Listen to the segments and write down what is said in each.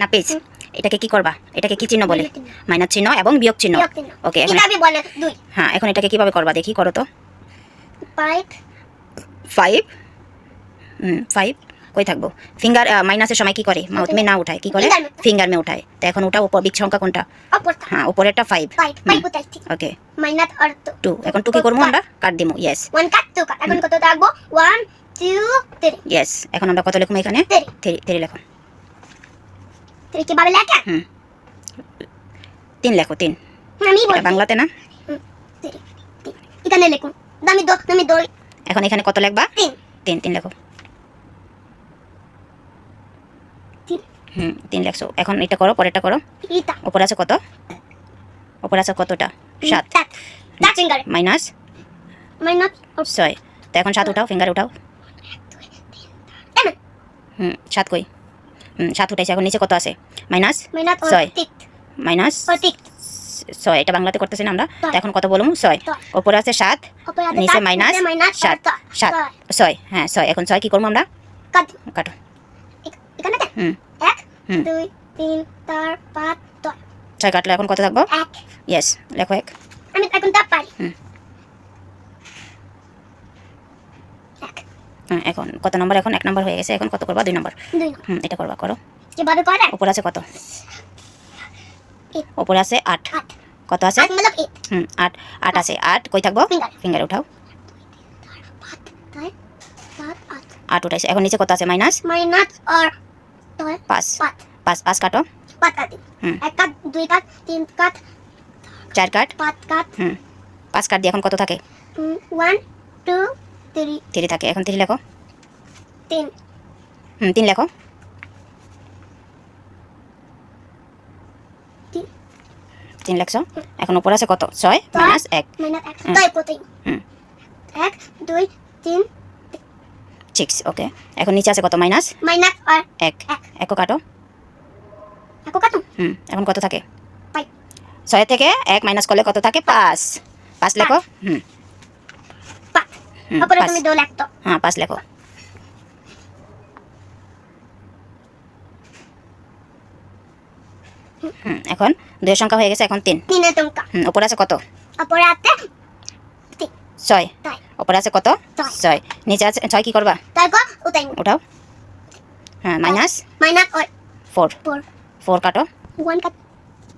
না পেজ এটাকে কি করবা? এটাকে কি চিহ্ন বলে? মাইনাস চিহ্ন এবং বিয়োগ চিহ্ন। ওকে এখন কীভাবে বলে? দুই। হ্যাঁ এখন এটাকে কীভাবে করবা? দেখি করো তো। ফাইভ ফাইভ হুম ফাইভ কই থাকব? ফিঙ্গার মাইনাসের সময় কি করে? মাউথ মে না উঠায় কি করে? ফিঙ্গার মে উঠায়। তো এখন ওটা উপর বিগ সংখ্যা কোনটা? হ্যাঁ উপরেরটা ফাইভ ওকে মাইনাস আর টু এখন টু কি করব আমরা? কাট দিমু yes one cut two cut এখন কত থাকব? ওয়ান টু থ্রি ইয়েস এখন আমরা কত লিখব এখানে? থ্রি থ্রি থ্রি লেখো থ্রি কীভাবে লেখা? হুম। তিন লেখো তিন। আমি বলছি। বাংলাতে না? এখানে লিখুন। দামি দো দামি দো এখন এখানে কত লিখবা? তিন। তিন তিন লেখো। হুম তিন লেখছো। এখন এটা করো পরেরটা করো। ওপরে আছে কত? ওপরে আছে কতটা? সাত। মাইনাস? মাইনাস? ছয়। তো এখন সাত উঠাও ফিঙ্গার উঠাও। হুম সাত কই? সাত উঠাইছে এখন নিচে কত আছে? মাইনাস মাইনাস ছয়। মাইনাস ছয় এটা বাংলাতে করতেছি না আমরা। এখন কত বলুন ছয়। ওপরে আছে সাত নিচে মাইনাস সাত। সাত। ছয়। হ্যাঁ ছয়। এখন ছয় কি করব আমরা? কাট। হুম। হুম। তিন চার পাঁচ ছয়। ছয় কাটলে এখন কত থাকব? ইয়েস লেখো এক। আমি এখন তা পারি। হুম। এক হ্যাঁ এখন। কত নম্বর? এখন এক নম্বর হয়ে গেছে। এখন কত করবা? দুই নম্বর। হুম এটা করবা করো। উপর আছে কত? উপর আছে আট। কত আছে? মানে হুম আট। আট আছে। আট কই থাকব? ফিঙ্গার। উঠাও। আট উঠাইছে। এখন নিচে কত আছে? মাইনাস? মাইনাস আর পাঁচ। পাঁচ। পাঁচ কাটো। পাঁচ কাটি এক কাট দুই কাট তিন কাট চার কাট। পাঁচ কাট। হুম। পাঁচ কাট দিয়ে এখন কত থাকে? ওয়ান টু থ্রি থাকে। এখন থ্রি লেখো। তিন। হুম তিন লেখো। তিন। লেখছো? এখন উপরে আছে কত? ছয় মাইনাস এক। হুম। এক দুই তিন। সিক্স ওকে এখন নিচে আছে কত? মাইনাস? মাইনাস এক। এক। এক কাটো। এক কাটুন হুম এখন কত থাকে? ছয় থেকে এক মাইনাস করলে কত থাকে? পাঁচ। পাঁচ লেখো? হুম। তারপরে পাঁচ। তুমি দো লাগতো হ্যাঁ পাঁচ লেখো। এখন দুই সংখ্যা হয়ে গেছে এখন তিন। তিনে হুম উপরে আছে কত? তারপরে আছে ছয়। উপরে আছে কত? ছয়। নিচে আছে ছয় কি করবা? উঠাও। হ্যাঁ minus minus four four four কাটো। One cut.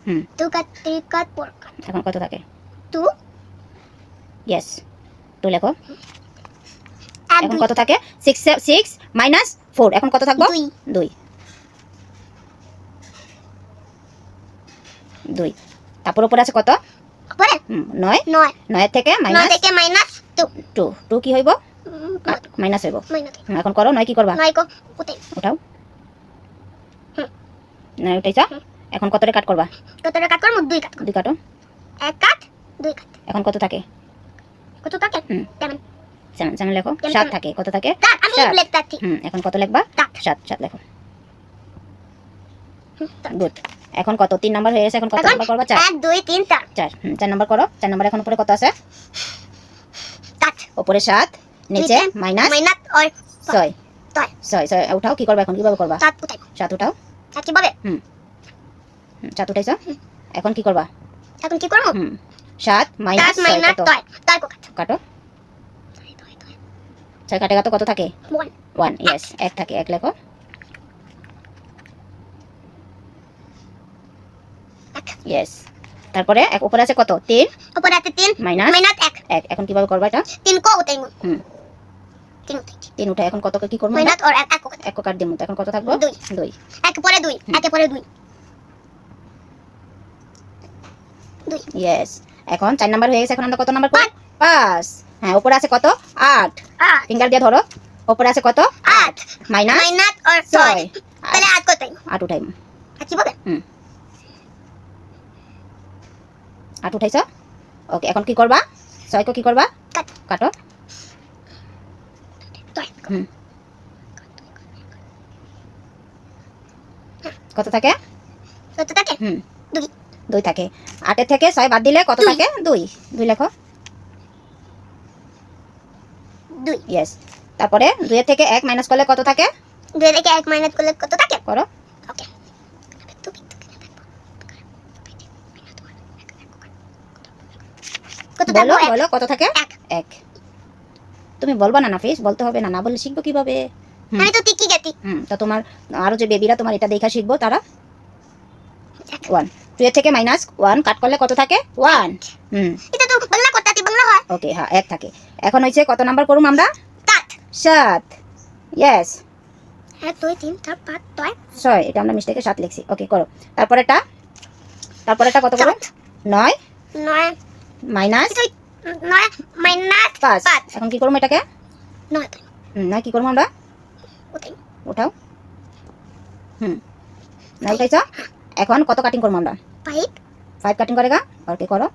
হুম। Two cut three cut four cut. এখন কত থাকে? টু ইয়েস টু লেখো। এখন কত থাকে? সিক্স সিক্স মাইনাস ফোর এখন কত থাকব? দুই। দুই। তারপর উপরে আছে কত? নয়। নয়। থেকে মাইনাস থেকে মাইনাস টু টু কি হইব? মাইনাস হইব। এখন করো নয় কি করবা? হুম। নয় উঠাইছ? এখন কতটা কাট করবা? কতটা কাট করব? দুই কাট দুই কাটো। এক কাট দুই কাট এখন কত থাকে? কত থাকে? তেমন সেভেন সেভেন লেখো সাত থাকে কত থাকে? সাত। হুম এখন কত লিখবা? সাত। সাত সাত লেখো। গুড। এখন কত? তিন নাম্বার হয়ে গেছে এখন কত নাম্বার করবা? চার। এক দুই তিন চার। চার। চার নাম্বার করো। চার নাম্বার এখন উপরে কত আছে? কাট উপরে সাত নিচে মাইনাস মাইনাস আর ছয়। ছয়। ছয় উঠাও কি করবা এখন? কীভাবে করবা? সাত ওটাই সাত উঠাও। আর কীভাবে? হুম, সাত উঠাইছ? এখন কি করবা? এখন কি করব? হুম। সাত মাইনাস ছয় কাট কাটো। ছয় কাটে কত কত থাকে? ওয়ান ইয়েস এক। থাকে এক লেখো। ইয়েস তারপরে এক উপরে আছে কত? তিন। উপরে আছে তিন মাইনাস মাইনাস এক। এক। এখন কীভাবে করবা এটা? তিন কো ওটাই হুম। তিন উঠে এখন কত কি করব? মাইনাস আর এক এক কাট দিমু এখন কত থাকব? দুই। দুই। এক পরে দুই এক পরে দুই। দুই। ইয়েস এখন চার নাম্বার হয়ে গেছে এখন আমরা কত নাম্বার করি পাঁচ। হ্যাঁ উপরে আছে কত? আট। ফিঙ্গার দিয়ে ধরো। উপরে আছে কত? আট। মাইনাস মাইনাস আর ছয়। তাহলে আট কোথায়? আট উঠাই। আর কীভাবে? হুম। আট উঠাইছ? ওকে এখন কি করবা? ছয়কে কি করবা? কাট। হুম। কত থাকে? কত থাকে? হুম। দুই থাকে। আটের থেকে ছয় বাদ দিলে কত থাকে? দুই। দুই লেখো। দুই। ইয়েস তারপরে দুইয়ের থেকে এক মাইনাস করলে কত থাকে? দুই থেকে এক মাইনাস করলে কত থাকে? করো। বলো বলো কত থাকে? এক। তুমি বলবা না নাফিস বলতে হবে না। না বলে শিখব কীভাবে? আমি তো টিকি গেতি হুম তো তোমার আরও যে বেবিরা তোমার এটা দেখা শিখব তারা? ওয়ান টু এর থেকে মাইনাস ওয়ান কাট করলে কত থাকে? ওয়ান হুম। এটা তো বাংলা করতে বাংলা হয়। ওকে হ্যাঁ এক থাকে। এখন হয়েছে কত নাম্বার করুম আমরা? সাত। সাত। ইয়েস এক দুই তিন চার পাঁচ ছয়। ছয় এটা আমরা মিস্টেকে সাত লিখছি। ওকে করো। তারপরেটা তারপরেটা কত করো নয়। নয়। মাইনাস নয় মাইনাস পাঁচ। এখন কি করব এটাকে? নয় নয় কি করব আমরা? উঠাও। হুম। না উঠাইছ? এখন কত কাটিং করব আমরা? ফাইভ ফাইভ কাটিং করেগা? ওকে করো।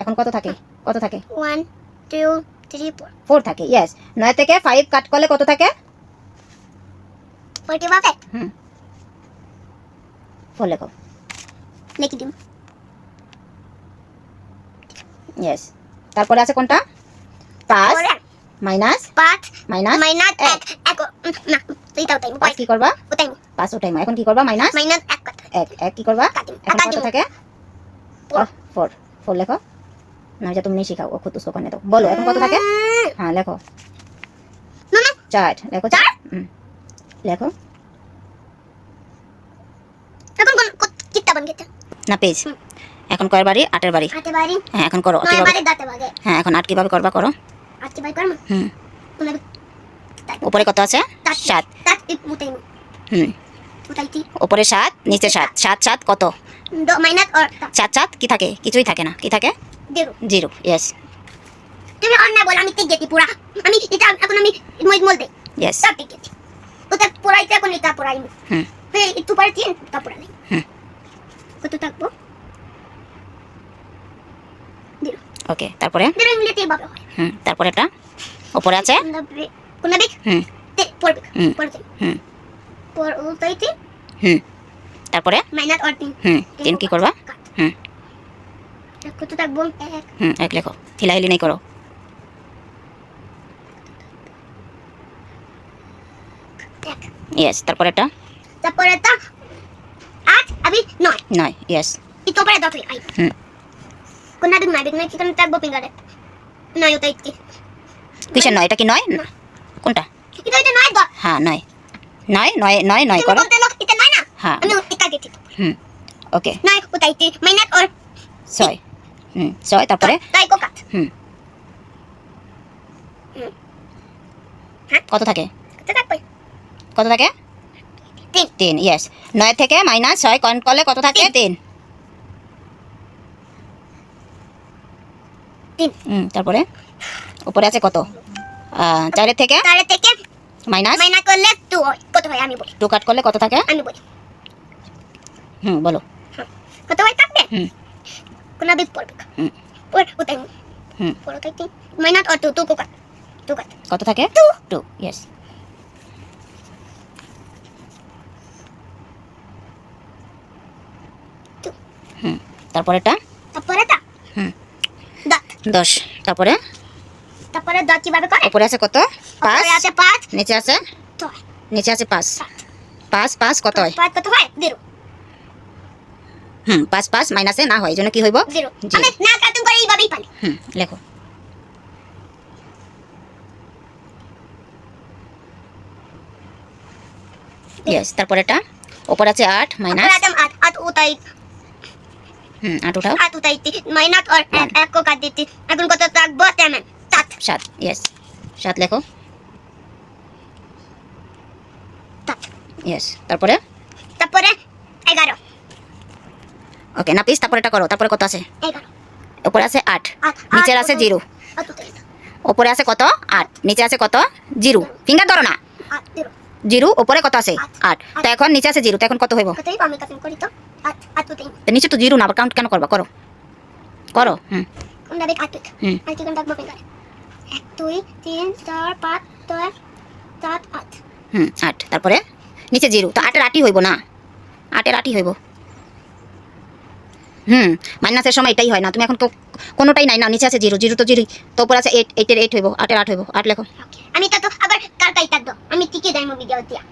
এখন কত থাকে? কত থাকে? One two three four four থাকে ইয়েস নয় থেকে ফাইভ কাট করলে কত থাকে? ফোরটি পাবে ফোর লেখো। লিখে দিন ইয়েস তারপরে আছে কোনটা? পাঁচ মাইনাস পাঁচ মাইনাস মাইনাস এক। এক। না পাঁচ কি করবা? পাঁচ উঠাই এখন কি করবা? মাইনাস মাইনাস এক এক এক কি করবা? এখন কত থাকে. ফোর ফোর লেখো। না যে তুমি শিখাও ও খুদ উসকো করনে দাও বলো এখন কত থাকে? হ্যাঁ লেখো। চার। লেখো চার? লেখো। এখন কিত্তা বন গেছে না পেজ এখন কয়ের বাড়ি? আটের বাড়ি। আতে বাড়ি? হ্যাঁ এখন করো নয় বাড়ি দাতে বাগে। হ্যাঁ এখন আট কীভাবে করবা করো। আতে বাড়ি করম হুম। উপরে কত আছে? সাত। হুম। উপরে সাত নিচে সাত। সাত সাত কত? সাত সাত কি থাকে? কিছুই থাকে না। কি থাকে? জিরো। ইয়েস তুমি অন্য বল আমি ঠিক গেছি পুরা। আমি এটা এখন আমি মই দে ইয়েস সব ঠিক গেছি। ওটা এখন এটা হুম। হ্যাঁ একটু পরে তিন তা পড়াই হুম। কত থাকব? ওকে তারপরে? হুম তারপরে এটা উপরে আছে? হুম। হুম। হুম। পর উঠাইতে হুম তারপরে? মাইনাস তিন হুম তিন কি করবা? হুম কত থাকব এক। হুম। এক লেখো। হিলাহিলি নেই করো। ইয়েস তারপরে এটা তারপরে তা আট আমি নয়। নয় ইয়েস ada tuh ay হুম। big na big na kita ntar bo pingare na yo taiti কিসের নয়? এটা কি নয়? কোনটা? nai হ্যাঁ নয়। নয় নয় নয় করো। হ্যাঁ। হুম ওকে। নয় উতাইতে মাইনাস or ছয়। হুম ছয় তারপরে? তাই কো কাট হুম। হুম। কত থাকে? কত থাকে? তিন। তিন ইয়েস নয় থেকে মাইনাস ছয় কন করলে কত থাকে? তিন। হুম তারপরে? উপরে আছে কত? চারের থেকে? তাহলে থেকে মাইনাস? মাইনাস করলে টু হয় কত হয়? আমি বলি। টু কাট করলে কত থাকে? আমি বলি। হুম বলো। কত হয় থাকবে? হুম। kuna big পড়বে হুম। পর উতাই হুম। পর উতাইতে minus or two two cut two cut. কত থাকে? টু ইয়েস টু হুম। তারপরেটা তারপরে তা হুম। দশ। তারপরে? তারপরে দত কীভাবে করে? উপরে আছে কত? পাঁচ। তারপরে আছে পাঁচ? নিচে আছে? নিচে আছে পাঁচ। পাঁচ পাঁচ কত হয়? পাঁচ কত হয়? জিরো। হুম পাঁচ পাঁচ মাইনাসে না হয় জন্য কি হইব? জিরো। না কাটুন করে এইভাবেই পারি। হুম লেখো। ইয়েস তারপরেটা উপরে আছে আট মাইনাস। তারপরে আট আট উতাই। হুম আট উঠাও। আট উতাইতে মাইনাস আর এক এক কো কাট দিতে এখন কত থাকব তেমন সাত। সাত ইয়েস সাত লেখো সাত ইয়েস তারপরে? তারপরে এগারো। ওকে না পিস তারপরে এটা করো তারপরে কত আছে? উপরে আছে আট নিচের আছে জিরো। উপরে আছে কত? আট নিচে আছে কত? জিরো। ফিঙ্গার ধরো না। জিরো। উপরে কত আছে? আট। তো এখন নিচে আছে জিরো তো এখন কত হইব? করি নিচে তো জিরো না আবার কাউন্ট কেন করবা? করো। করো হুম। এক দুই তিন চার পাঁচ ছয় সাত আট। হুম আট। তারপরে? নিচে জিরো তো আটের আটই হইব না। আটের আটই হইব। হুম মাইনাসের সময় এটাই হয় না। তুমি এখন তো কোনোটাই নাই না নিচে আছে জিরো জিরো তো জিরো তো উপরে আছে এইট এইটের এইট হইব আটের আট হইব। আট লেখো। আমি তো আবার কার কাই থাকব আমি টিকে যাইমো ভিডিও দিয়া।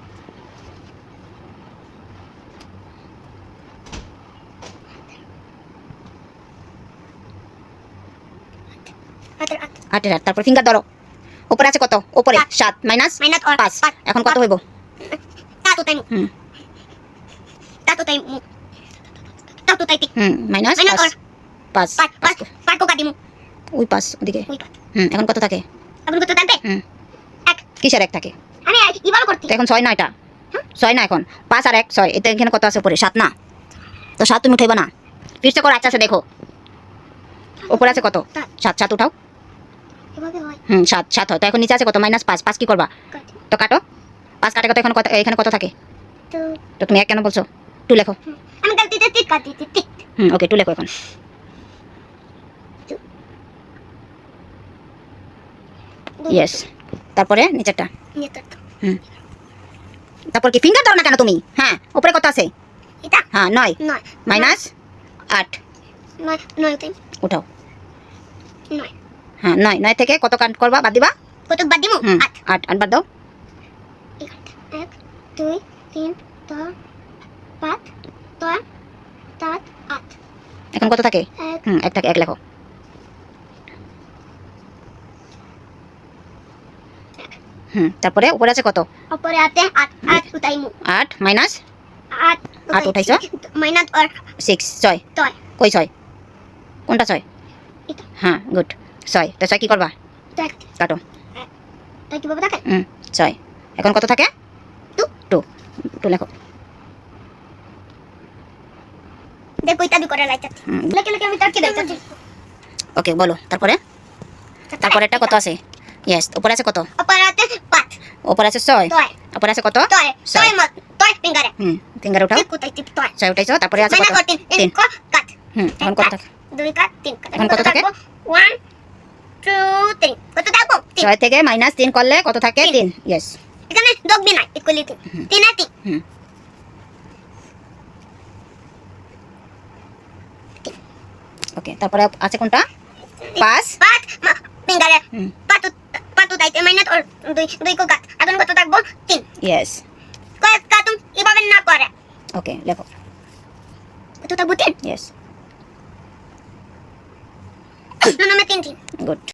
আটের আট। তারপর ফিঙ্গার ধরো। উপরে আছে কত? উপরে সাত। মাইনাস মাইনাস পাঁচ। এখন কত হইব? হুম তাতো তাই মুখ তাতো তাই তিন হুম মাইনাস পাঁচ অর পাঁচ পাঁচ পাঁচ পাঁচ কোকা দিমু ওই পাঁচ ওদিকে ওই পাঁচ হুম এখন কত থাকে আপনি কত থাকবে হুম এক কিসের এক থাকে আমি ইভাবে করতে এখন ছয় না এটা ছয় না এখন পাঁচ আর এক ছয় এটা এখানে কত আছে উপরে সাত না তো সাত তুমি উঠাইবা না। ফিরছে করো আচ্ছা আছে দেখো। উপরে আছে কত? সাত। সাত সাত উঠাও। হুম সাত সাত হয়। তো এখন নিচে আছে কত? মাইনাস পাঁচ। পাঁচ কি করবা? তো কাটো। পাঁচ কাটে কত এখন কত এখানে কত থাকে? তো তুমি এক কেন বলছো? টু লেখো। আমি কাটতে তিক কাটতে তিক হুম ওকে টু লেখো এখন। ইয়েস তারপরে নিচেরটা। হুম। তারপর কি? ফিঙ্গার দাও না কেন তুমি? হ্যাঁ উপরে কত আছে? এটা? হ্যাঁ নয়। নয়। মাইনাস আট। নয় নয় তিন উঠাও। নয়। হ্যাঁ নয়। নয় থেকে কত কাট করবা? বাদ দিবা? কত বাদ হুম আট। আট। আট বাদ দাও। দুই তিন পাঁচ ছয় সাত আট এখন কত থাকে? হুম এক থাকে এক লেখো। হুম তারপরে উপরে আছে কত? উপরে আছে আট আট উঠাইমু। আট মাইনাস? আট আট উঠাইছো? মাইনাস অর সিক্স ছয়। ছয়। কই ছয়? কোনটা ছয়? এটা। হ্যাঁ গুড। ছয়। তো ছয় কি করবা? কাটো। তাই কীভাবে থাকে হুম ছয়। এখন কত থাকে। টু টু লেখো। দেখ কইতা দি করে হুম। লেখে লেখে আমি তার কি লাইতা ওকে বলো তারপরে? তারপরে একটা কত আছে? ইয়েস উপরে আছে কত? উপরে আছে পাঁচ। উপরে আছে ছয়? ছয়। উপরে আছে কত? ছয়। ছয়। মত ছয় ফিঙ্গারে। হুম ফিঙ্গার উঠাও। কোথায় টিপ ছয় ছয় উঠাইছো তারপরে আছে কত? অর তিন। তিন। তিন। কো কাট। হুম এখন কত? থাকে দুই কাট তিন কাট। এখন কত থাকে? ওয়ান টু তিন কত থাকব? তিন। ছয় থেকে মাইনাস তিন করলে কত থাকে? তিন। ইয়েস ইকুয়ালি তিন তিন আর তিন হুম ওকে তারপরে আছে কোনটা? পাঁচ। পাঁচ ফিঙ্গারে পাতু পাতু দাইতে মাইনাস অর দুই দুই কো কাট এখন কত থাকব? তিন। ইয়েস কয় কাটুম এভাবে না করে। ওকে লেখো। কত থাকব তিন ইয়েস না না তিন তিন। গুড